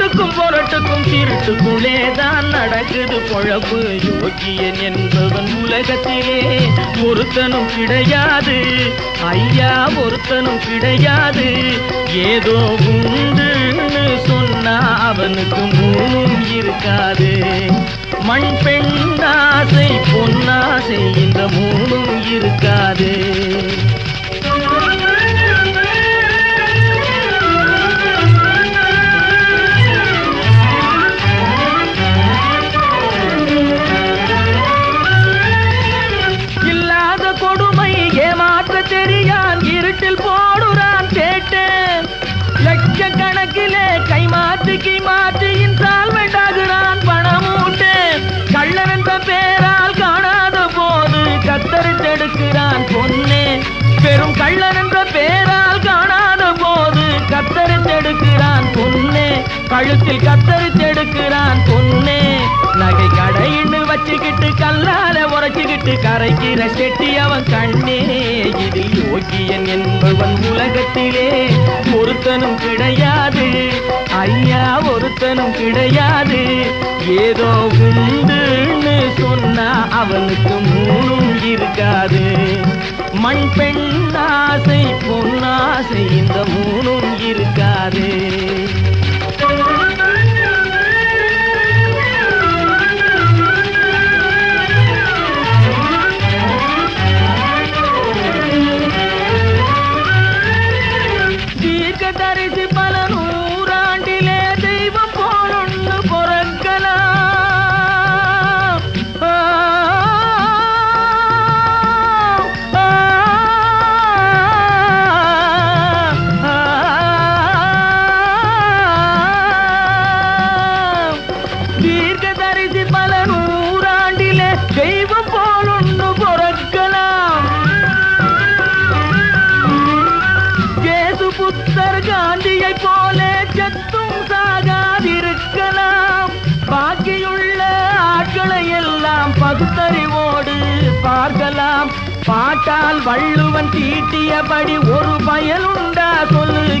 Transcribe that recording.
பாட்டுக்கும் பொருட்டுக்கும் திருட்டுக்குள்ளே தான் நடக்குது பொழப்பு. யோகியன் என்பவன் உலகத்திலே ஒருத்தனும் கிடையாது. ஐயா ஒருத்தனும் கிடையாது. ஏதோ உண்டுன்னு சொன்னா அவனுக்கு மூணும் இருக்காது. மண் பெண் ஆசை பொன்னாசை இந்த மூணும் இரு தெரியான் இருட்டில் போடுறான் கேட்டேன் லட்சக்கணக்கிலே கைமாற்றி கைமாற்றி இன்ஸ்டால்மெண்ட் ஆகுறான் பணமூட்டு. கள்ளன் என்ற பேரால் காணாத போது கத்தரித்தெடுக்கிறான் பொன்னே. பெரும் கள்ளன் என்ற பேரால் காணாத போது கத்தரித்தெடுக்கிறான் பொன்னே. கழுத்தில் கத்தரித்தெடுக்கிறான் பொன்னே. நகை கடையின்னு வச்சுக்கிட்டு கல்லால உரைச்சுக்கிட்டு கரைக்கிற செட்டி அவன் கண்ணே. இதில் யோகியன் என்பவன் உலகத்திலே ஒருத்தனும் கிடையாது. ஐயா ஒருத்தனும் கிடையாது. ஏதோ உண்டுன்னு சொன்னா அவனுக்கு மூணும் இருக்காது. மண் பெண் ஆசை பொன்னாசை இந்த மூணும் இருக்காது. దీర్ఘ తరిచి పలము காந்தியை போல சத்தும் சாகாதிருக்கலாம். பாக்கியுள்ள ஆட்களை எல்லாம் பகுத்தறிவோடு பார்க்கலாம். பாட்டால் வள்ளுவன் தீட்டியபடி ஒரு பயனுண்டா சொல்லு